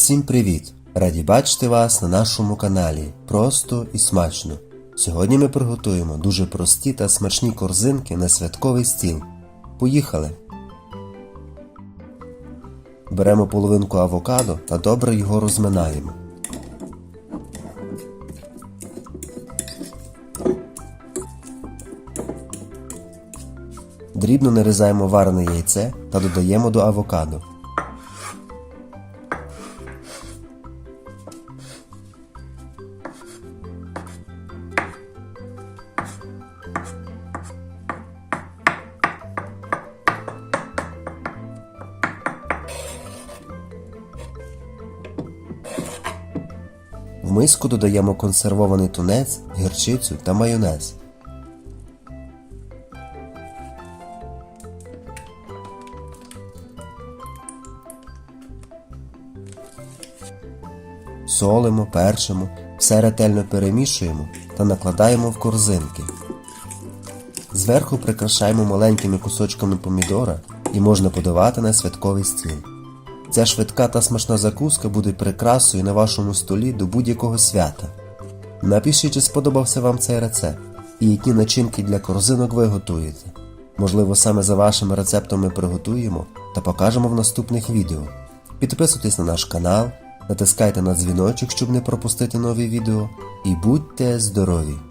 Всім привіт! Раді бачити вас на нашому каналі Просто і смачно. Сьогодні ми приготуємо дуже прості та смачні корзинки на святковий стіл. Поїхали! Беремо половинку авокадо та добре його розминаємо. Дрібно нарізаємо варене яйце та додаємо до авокадо. В миску додаємо консервований тунець, гірчицю та майонез. Солимо, перчимо, все ретельно перемішуємо та накладаємо в корзинки. Зверху прикрашаємо маленькими кусочками помідора і можна подавати на святковий стіл. Ця швидка та смачна закуска буде прикрасою на вашому столі до будь-якого свята. Напишіть, чи сподобався вам цей рецепт і які начинки для корзинок ви готуєте. Можливо, саме за вашими рецептами приготуємо та покажемо в наступних відео. Підписуйтесь на наш канал, натискайте на дзвіночок, щоб не пропустити нові відео, і будьте здорові!